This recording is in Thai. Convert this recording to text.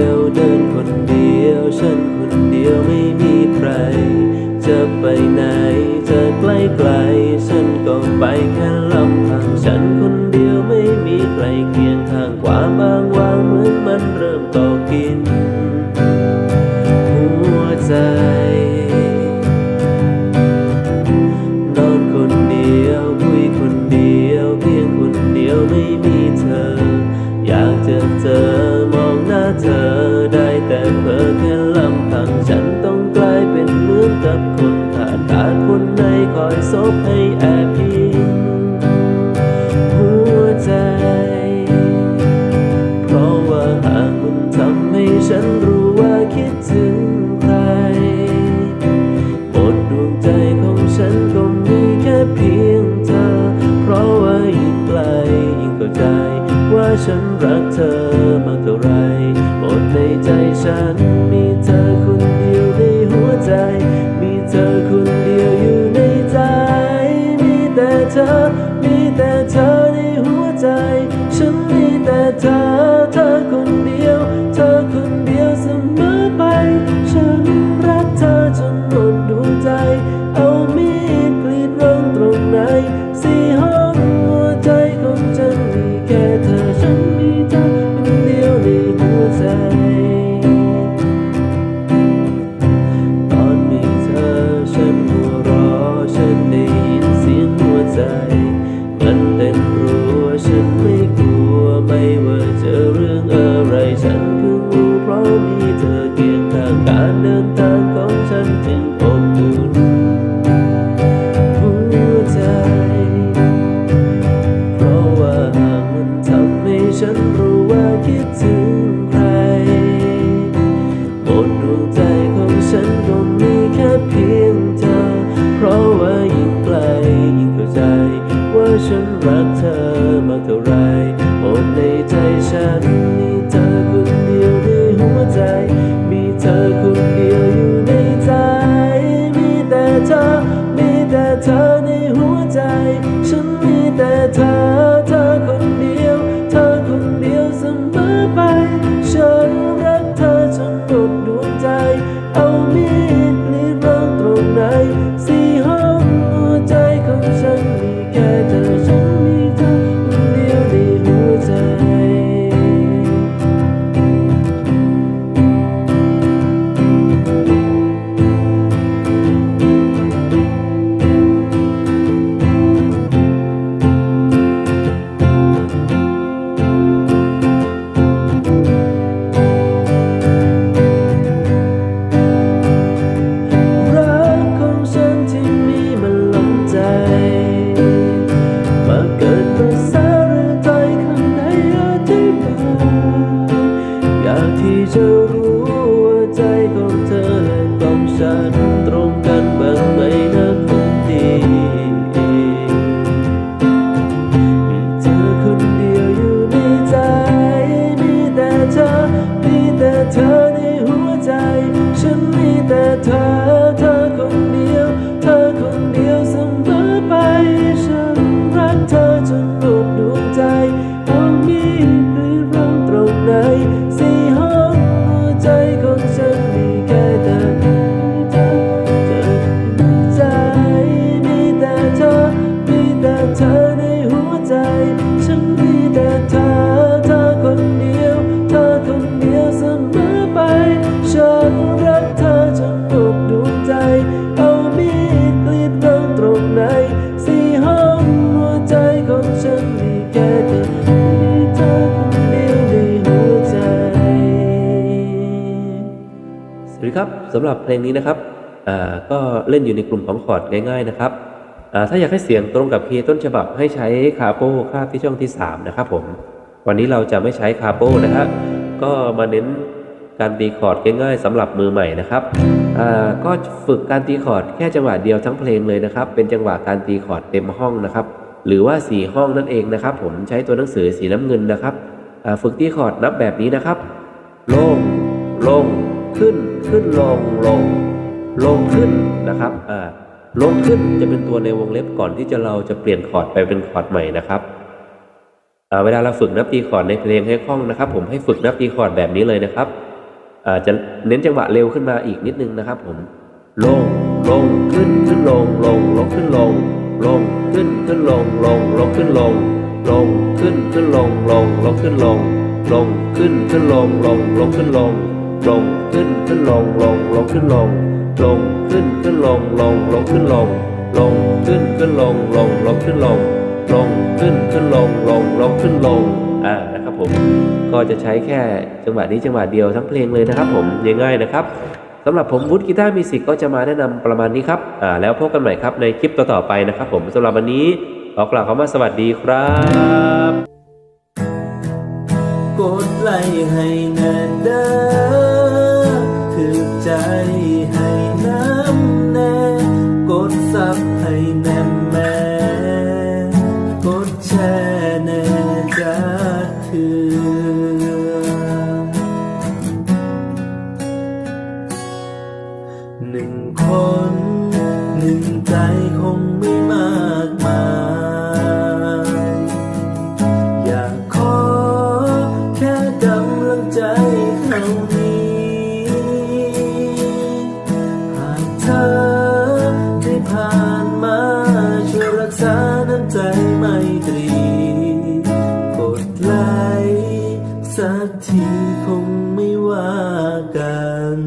ยวเดินคนเดียว ฉันคนเดียวไม่มีใคร จะไปไหนจะไกลไกล ฉันก็ไปแค่ลำพังฉันคนเดียวไม่มีใครเคียงทางความบางวางเหมือนมันเริ่มต่อเกี่ ฉันรักเธอมากเท่าไรหมดในใจฉัน มีเธอคนเดียวในหัวใจ มีเธอคนเดียวอยู่ในใจ มีแต่เธอ มีแต่เธอในหัวใจ ฉันมีแต่เธอางการเดินทางของฉันจึงอบอุ่น สวัสดีครับสำหรับเพลงนี้นะครับก็เล่นอยู่ในกลุ่มของคอร์ดง่าย ๆ นะครับถ้าอยากให้เสียงตรงกับคีย์ต้นฉบับให้ใช้คาโป้คาบที่ช่องที่ 3 นะครับผม วันนี้เราจะไม่ใช้คาโป้นะฮะก็มาเน้นการตีคอร์ดง่ายๆสำหรับมือใหม่นะครับก็ฝึกการตีคอร์ดแค่จังหวะเดียวทั้งเพลงเลยนะครับ เป็นจังหวะการตีคอร์ดเต็มห้องนะครับ หรือว่า 4 ห้องนั่นเองนะครับ ผมใช้ตัวหนังสือสีน้ำเงินนะครับฝึกตีคอร์ดนับแบบนี้นะครับ ลงลง ขึ้นขึ้นลงลงลงขึ้นนะครับอ่าลงขึ้นจะเป็นตัวในวงเล็บก่อนที่จะเราจะเปลี่ยนคอร์ดไปเป็นคอร์ดใหม่นะครับอ่าเวลาเราฝึกนับตีคอร์ดในเพลงให้คล่องนะครับ ผมให้ฝึกนับตีคอร์ดแบบนี้เลยนะครับอ่าจะเน้นจังหวะเร็วขึ้นมาอีกนิดนึงนะครับ ผม ลงลงขึ้นขึ้นลงลงลงขึ้นลง ลงขึ้นขึ้นลงลงลงขึ้นลง ลงขึ้นขึ้นลงลงลงขึ้นลง ลงขึ้นขึ้นลงลงลงขึ้นลง ลงขึ้นขึ้นลงลงลงขึ้นลง ลงขึ้นขึ้นลงลงลงขึ้นลง ลงขึ้นขึ้นลงลงลงขึ้นลง ลงขึ้นขึ้นลงลงลงขึ้นลงอ่านะครับผมก็จะใช้แค่จังหวะนี้จังหวะเดียวทั้งเพลงเลยนะครับ ผมง่ายๆนะครับสำหรับผมวุฒิกีตาร์มิวสิกก็จะมาแนะนำประมาณนี้ครับอ่าแล้วพบกันใหม่ครับในคลิปต่อๆไปนะครับ ผมสำหรับวันนี้ขอกล่าวคำว่าสวัสดีครับกดไลค์ให้แน่เด้อ หนึ่งคนหนึ่งใจคงไม่มากมาย อยากขอแค่กำลังใจเท่านี้ หากเธอได้ผ่านมาช่วยรักษาน้ำใจไม่ตรีกดไลค์สักทีคงไม่ว่ากัน